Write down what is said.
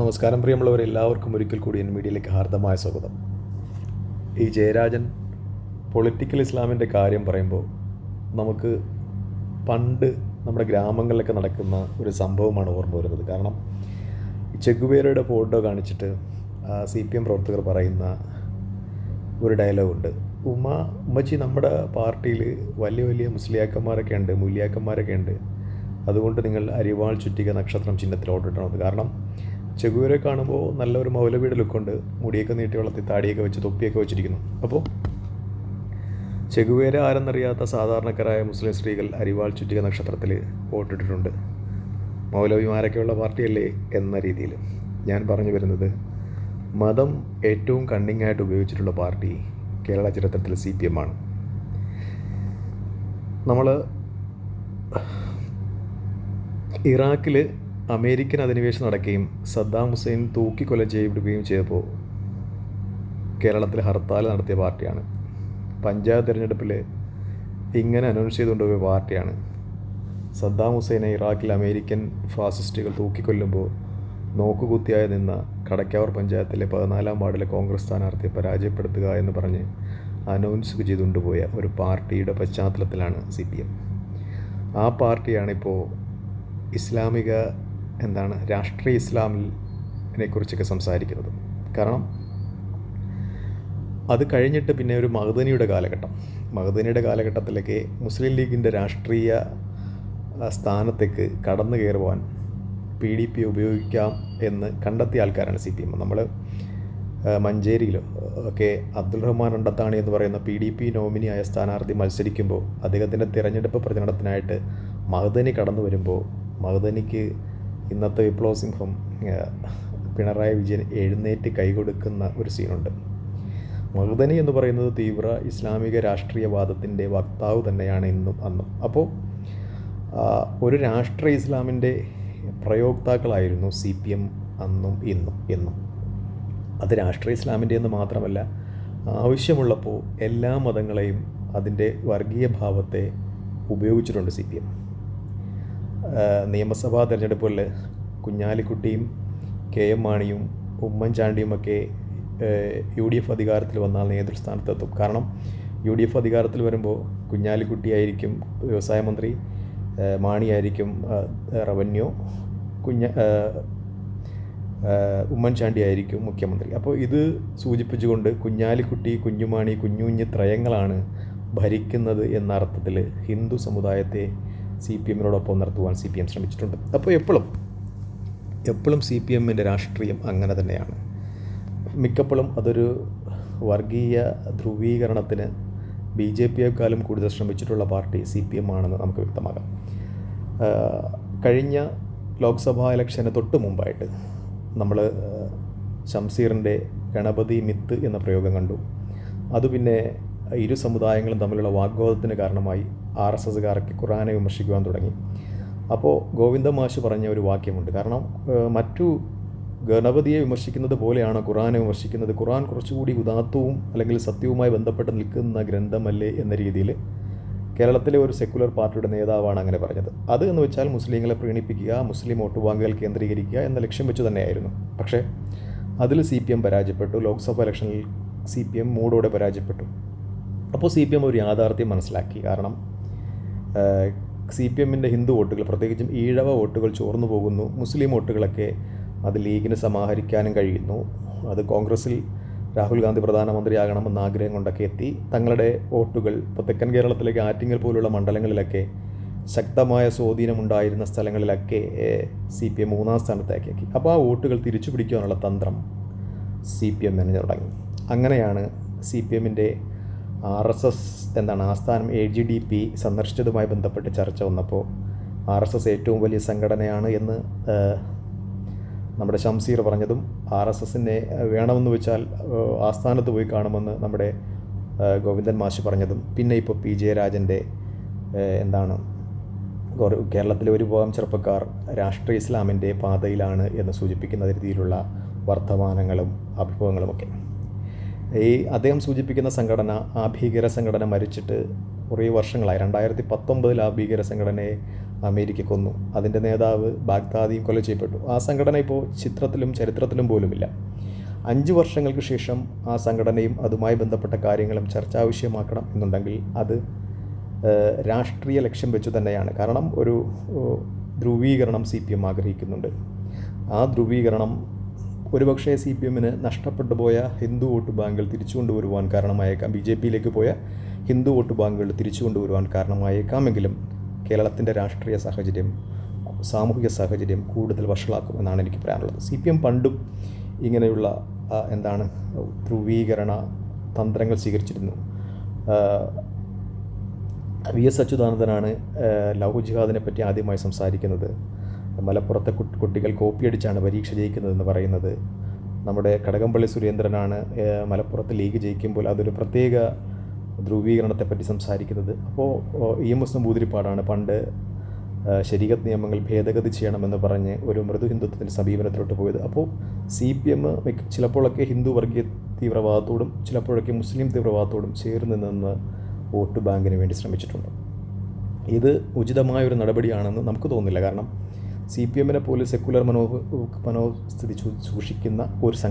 നമസ്കാരം പ്രിയമുള്ളവർ എല്ലാവർക്കും ഒരിക്കൽ കൂടി എൻ മീഡിയയിലേക്ക് ഹാർദമായ സ്വാഗതം. ഈ ജയരാജൻ പൊളിറ്റിക്കൽ ഇസ്ലാമിന്റെ കാര്യം പറയുമ്പോൾ നമുക്ക് പണ്ട് നമ്മുടെ ഗ്രാമങ്ങളിലൊക്കെ നടക്കുന്ന ഒരു സംഭവമാണ് ഓർമ്മ വരുന്നത്. കാരണം ചെഗുവേരയുടെ ഫോട്ടോ കാണിച്ചിട്ട് സി പി എം പ്രവർത്തകർ പറയുന്ന ഒരു ഡയലോഗുണ്ട് ഉമ്മ ഉമ്മച്ചി നമ്മുടെ പാർട്ടിയിൽ വലിയ വലിയ മുസ്ലിയാക്കന്മാരൊക്കെ ഉണ്ട് മൂല്യാക്കന്മാരൊക്കെ ഉണ്ട്. അതുകൊണ്ട് നിങ്ങൾ അരിവാൾ ചുറ്റിക നക്ഷത്രം ചിഹ്നത്തിൽ ഓട്ടിട്ടണത് കാരണം ചെകുവരെ കാണുമ്പോൾ നല്ലൊരു മൗലവിയുടെ ലുക്കുണ്ട് മുടിയൊക്കെ നീട്ടി വളർത്തി താടിയൊക്കെ വെച്ച് തൊപ്പിയൊക്കെ വെച്ചിരിക്കുന്നു. അപ്പോൾ ചെഗുവേര ആരെന്നറിയാത്ത സാധാരണക്കാരായ മുസ്ലിം സ്ത്രീകൾ അരിവാൾ ചുറ്റിക നക്ഷത്രത്തിൽ വോട്ടിട്ടിട്ടുണ്ട്. മൗലവിമാരൊക്കെയുള്ള പാർട്ടിയല്ലേ എന്ന രീതിയിൽ ഞാൻ പറഞ്ഞു വരുന്നത് മതം ഏറ്റവും കണ്ണിങ് ആയിട്ട് ഉപയോഗിച്ചിട്ടുള്ള പാർട്ടി കേരള ചരിത്രത്തിൽ സി പി എം ആണ്. നമ്മൾ ഇറാഖിൽ അമേരിക്കൻ അധിനിവേശം നടക്കുകയും സദ്ദാം ഹുസൈൻ തൂക്കിക്കൊല ചെയ്യപ്പെടുകയും ചെയ്തപ്പോൾ കേരളത്തിൽ ഹർത്താൽ നടത്തിയ പാർട്ടിയാണ്. പഞ്ചായത്ത് തിരഞ്ഞെടുപ്പിൽ ഇങ്ങനെ അനൗൺസ് ചെയ്തുകൊണ്ടുപോയ പാർട്ടിയാണ്. സദ്ദാം ഹുസൈനെ ഇറാഖിൽ അമേരിക്കൻ ഫാസിസ്റ്റുകൾ തൂക്കിക്കൊല്ലുമ്പോൾ നോക്കുകുത്തിയായി നിന്ന കടക്കാവൂർ പഞ്ചായത്തിലെ പതിനാലാം വാർഡിലെ കോൺഗ്രസ് സ്ഥാനാർത്ഥിയെ പരാജയപ്പെടുത്തുക എന്ന് പറഞ്ഞ് അനൗൺസ് ചെയ്തുകൊണ്ടുപോയ ഒരു പാർട്ടിയുടെ പശ്ചാത്തലത്തിലാണ് സി പി എം. ആ പാർട്ടിയാണിപ്പോൾ ഇസ്ലാമിക എന്താണ് രാഷ്ട്രീയ ഇസ്ലാമിനെ കുറിച്ചൊക്കെ സംസാരിക്കുന്നത്. കാരണം അത് കഴിഞ്ഞിട്ട് പിന്നെ ഒരു മഹദനിയുടെ കാലഘട്ടം. മഹദനിയുടെ കാലഘട്ടത്തിലേക്ക് മുസ്ലിം ലീഗിന്റെ രാഷ്ട്രീയ സ്ഥാനത്തേക്ക് കടന്നു കയറുവാൻ പി ഡി പി ഉപയോഗിക്കാം എന്ന് കണ്ടെത്തിയ ആൾക്കാരാണ് സി പി എം. നമ്മൾ മഞ്ചേരിയിലോ ഒക്കെ അബ്ദുൾ റഹ്മാൻ അണ്ടത്താണി എന്ന് പറയുന്ന പി ഡി പി നോമിനിയായ സ്ഥാനാർത്ഥി മത്സരിക്കുമ്പോൾ അദ്ദേഹത്തിന്റെ തിരഞ്ഞെടുപ്പ് പ്രചരണത്തിനായിട്ട് മഹദനി കടന്നു വരുമ്പോൾ മഹദനിക്ക് ഇന്നത്തെ വിപ്ലവ സിംഹം പിണറായി വിജയൻ എഴുന്നേറ്റ് കൈകൊടുക്കുന്ന ഒരു സീനുണ്ട്. മഹദനി എന്ന് പറയുന്നത് തീവ്ര ഇസ്ലാമിക രാഷ്ട്രീയവാദത്തിന്റെ വക്താവ് തന്നെയാണ് ഇന്നും അന്നും. അപ്പോൾ ഒരു രാഷ്ട്രീയ ഇസ്ലാമിന്റെ പ്രയോക്താക്കളായിരുന്നു സി പി എം അന്നും ഇന്നും എന്നും. അത് രാഷ്ട്രീയ ഇസ്ലാമിന്റെ എന്ന് മാത്രമല്ല ആവശ്യമുള്ളപ്പോൾ എല്ലാ മതങ്ങളെയും അതിന്റെ വർഗീയ ഭാവത്തെ ഉപയോഗിച്ചിട്ടുണ്ട് സി പി എം. നിയമസഭാ തിരഞ്ഞെടുപ്പുകളിൽ കുഞ്ഞാലിക്കുട്ടിയും കെ എം മാണിയും ഉമ്മൻചാണ്ടിയുമൊക്കെ യു ഡി എഫ് അധികാരത്തിൽ വന്നാൽ നേതൃസ്ഥാനത്തെത്തും. കാരണം യു ഡി എഫ് അധികാരത്തിൽ വരുമ്പോൾ കുഞ്ഞാലിക്കുട്ടിയായിരിക്കും വ്യവസായ മന്ത്രി മാണിയായിരിക്കും റവന്യൂ കുഞ്ഞ ഉമ്മൻചാണ്ടി ആയിരിക്കും മുഖ്യമന്ത്രി. അപ്പോൾ ഇത് സൂചിപ്പിച്ചുകൊണ്ട് കുഞ്ഞാലിക്കുട്ടി കുഞ്ഞുമാണി കുഞ്ഞുഞ്ഞ് ത്രയങ്ങളാണ് ഭരിക്കുന്നത് എന്ന അർത്ഥത്തിൽ ഹിന്ദു സമുദായത്തെ സി പി എമ്മിനോടൊപ്പം നിർത്തുവാൻ സി പി എം ശ്രമിച്ചിട്ടുണ്ട്. അപ്പോൾ എപ്പോഴും എപ്പോഴും സി പി എമ്മിന്റെ രാഷ്ട്രീയം അങ്ങനെ തന്നെയാണ്. മിക്കപ്പോഴും അതൊരു വർഗീയ ധ്രുവീകരണത്തിന് ബി ജെ പിയേക്കാളും കൂടുതൽ ശ്രമിച്ചിട്ടുള്ള പാർട്ടി സി പി എം ആണെന്ന് നമുക്ക് വ്യക്തമാകാം കഴിഞ്ഞ ലോക്സഭാ ഇലക്ഷന് തൊട്ട് മുമ്പായിട്ട് നമ്മൾ ഷംസീറിന്റെ ഗണപതി മിത്ത് എന്ന പ്രയോഗം കണ്ടു. അത് പിന്നെ ഇരു സമുദായങ്ങളും തമ്മിലുള്ള വാഗ്വാദത്തിന് കാരണമായി ആർ എസ് എസ്സുകാർക്ക് ഖുറാനെ വിമർശിക്കുവാൻ തുടങ്ങി. അപ്പോൾ ഗോവിന്ദ മാഷ് പറഞ്ഞ ഒരു വാക്യമുണ്ട്. കാരണം മറ്റു ഗണപതിയെ വിമർശിക്കുന്നത് പോലെയാണ് ഖുറാനെ വിമർശിക്കുന്നത്. ഖുറാൻ കുറച്ചുകൂടി ഉദാത്തവും അല്ലെങ്കിൽ സത്യവുമായി ബന്ധപ്പെട്ട് നിൽക്കുന്ന ഗ്രന്ഥമല്ലേ എന്ന രീതിയിൽ കേരളത്തിലെ ഒരു സെക്കുലർ പാർട്ടിയുടെ നേതാവാണ് അങ്ങനെ പറഞ്ഞത്. അത് എന്ന് വെച്ചാൽ മുസ്ലിങ്ങളെ പ്രീണിപ്പിക്കുക മുസ്ലിം വോട്ട് ബാങ്കുകൾ കേന്ദ്രീകരിക്കുക എന്ന ലക്ഷ്യം വെച്ച് തന്നെയായിരുന്നു. പക്ഷേ അതിൽ സി പി എം പരാജയപ്പെട്ടു. ലോക്സഭാ ഇലക്ഷനിൽ സി പി എം മൂടോടെ പരാജയപ്പെട്ടു. അപ്പോൾ സി പി എം ഒരു യാഥാർത്ഥ്യം മനസ്സിലാക്കി. കാരണം സി പി എമ്മിന്റെ ഹിന്ദു വോട്ടുകൾ പ്രത്യേകിച്ചും ഈഴവ വോട്ടുകൾ ചോർന്നു പോകുന്നു. മുസ്ലിം വോട്ടുകളൊക്കെ അത് ലീഗിനെ സമാഹരിക്കാനും കഴിയുന്നു. അത് കോൺഗ്രസിൽ രാഹുൽ ഗാന്ധി പ്രധാനമന്ത്രിയാകണമെന്ന ആഗ്രഹം കൊണ്ടൊക്കെ എത്തി. തങ്ങളുടെ വോട്ടുകൾ ഇപ്പോൾ തെക്കൻ കേരളത്തിലേക്ക് ആറ്റിങ്ങൽ പോലുള്ള മണ്ഡലങ്ങളിലൊക്കെ ശക്തമായ സ്വാധീനമുണ്ടായിരുന്ന സ്ഥലങ്ങളിലൊക്കെ സി പി എം മൂന്നാം സ്ഥാനത്തേക്കാക്കി അപ്പോൾ ആ വോട്ടുകൾ തിരിച്ചു പിടിക്കുവാനുള്ള തന്ത്രം സി പി എം മെനഞ്ഞു തുടങ്ങി. അങ്ങനെയാണ് സി പി എമ്മിന്റെ ആർ എസ് എസ് എന്താണ് ആസ്ഥാനം എ ജി ഡി പി സന്ദർശിച്ചതുമായി ബന്ധപ്പെട്ട് ചർച്ച വന്നപ്പോൾ ആർ എസ് എസ് ഏറ്റവും വലിയ സംഘടനയാണ് എന്ന് നമ്മുടെ ഷംസീർ പറഞ്ഞതും ആർ എസ് എസിനെ വേണമെന്ന് വെച്ചാൽ ആസ്ഥാനത്ത് പോയി കാണുമെന്ന് നമ്മുടെ ഗോവിന്ദൻ മാഷ് പറഞ്ഞതും. പിന്നെ ഇപ്പോൾ പി ജയരാജന്റെ എന്താണ് കേരളത്തിലെ ഒരു ഭാഗം ചെറുപ്പക്കാർ രാഷ്ട്രീയ ഇസ്ലാമിന്റെ പാതയിലാണ് എന്ന് സൂചിപ്പിക്കുന്ന രീതിയിലുള്ള വർത്തമാനങ്ങളും അഭിമുഖങ്ങളുമൊക്കെ. ഈ അദ്ദേഹം സൂചിപ്പിക്കുന്ന സംഘടന ആ ഭീകര സംഘടന മരിച്ചിട്ട് കുറേ വർഷങ്ങളായി. രണ്ടായിരത്തി പത്തൊമ്പതിൽ ആ ഭീകര സംഘടനയെ അമേരിക്ക കൊന്നു. അതിന്റെ നേതാവ് ബാഗ്ദാദിയും കൊല ചെയ്യപ്പെട്ടു. ആ സംഘടന ഇപ്പോൾ ചിത്രത്തിലും ചരിത്രത്തിലും പോലുമില്ല. അഞ്ച് വർഷങ്ങൾക്ക് ശേഷം ആ സംഘടനയും അതുമായി ബന്ധപ്പെട്ട കാര്യങ്ങളും ചർച്ചാ വിഷയമാക്കണം എന്നുണ്ടെങ്കിൽ അത് രാഷ്ട്രീയ ലക്ഷ്യം വെച്ച് തന്നെയാണ്. കാരണം ഒരു ധ്രുവീകരണം സി പി എം ആഗ്രഹിക്കുന്നുണ്ട്. ആ ധ്രുവീകരണം ഒരുപക്ഷേ സി പി എമ്മിന് നഷ്ടപ്പെട്ടു പോയ ഹിന്ദു വോട്ട് ബാങ്കുകൾ തിരിച്ചു കൊണ്ടുവരുവാൻ കാരണമായേക്കാം. ബി ജെ പിയിലേക്ക് പോയ ഹിന്ദു വോട്ട് ബാങ്കുകൾ തിരിച്ചു കൊണ്ടുവരുവാൻ കാരണമായേക്കാമെങ്കിലും കേരളത്തിന്റെ രാഷ്ട്രീയ സാഹചര്യം സാമൂഹിക സാഹചര്യം കൂടുതൽ വഷളാക്കും എന്നാണ് എനിക്ക് പറയാനുള്ളത്. സി പി എം പണ്ടും ഇങ്ങനെയുള്ള എന്താണ് ധ്രുവീകരണ തന്ത്രങ്ങൾ സ്വീകരിച്ചിരുന്നു. വി എസ് അച്യുതാനന്ദനാണ് ലവ് ജിഹാദിനെ പറ്റി ആദ്യമായി സംസാരിക്കുന്നത്. മലപ്പുറത്തെ കുട്ട് കുട്ടികൾ കോപ്പിയടിച്ചാണ് പരീക്ഷ ജയിക്കുന്നതെന്ന് പറയുന്നത്. നമ്മുടെ കടകംപള്ളി സുരേന്ദ്രനാണ് മലപ്പുറത്ത് ലീഗ് ജയിക്കുമ്പോൾ അതൊരു പ്രത്യേക ധ്രുവീകരണത്തെപ്പറ്റി സംസാരിക്കുന്നത്. അപ്പോൾ ഇ എം എസ് നമ്പൂതിരിപ്പാടാണ് പണ്ട് ശരീരത്ത് നിയമങ്ങൾ ഭേദഗതി ചെയ്യണമെന്ന് പറഞ്ഞ് ഒരു മൃദു ഹിന്ദുത്വത്തിന്റെ സമീപനത്തിലോട്ട് പോയത്. അപ്പോൾ സി പി എം ചിലപ്പോഴൊക്കെ ഹിന്ദു വർഗീയ തീവ്രവാദത്തോടും ചിലപ്പോഴൊക്കെ മുസ്ലിം തീവ്രവാദത്തോടും ചേർന്ന് നിന്ന് വോട്ട് ബാങ്കിന് വേണ്ടി ശ്രമിച്ചിട്ടുണ്ട്. ഇത് ഉചിതമായ ഒരു നടപടിയാണെന്ന് നമുക്ക് തോന്നുന്നില്ല. കാരണം സി പി എമ്മിനെ പോലെ സെക്കുലർ മനോ മനോസ്ഥിതി സൂക്ഷിക്കുന്ന ഒരു സംഘ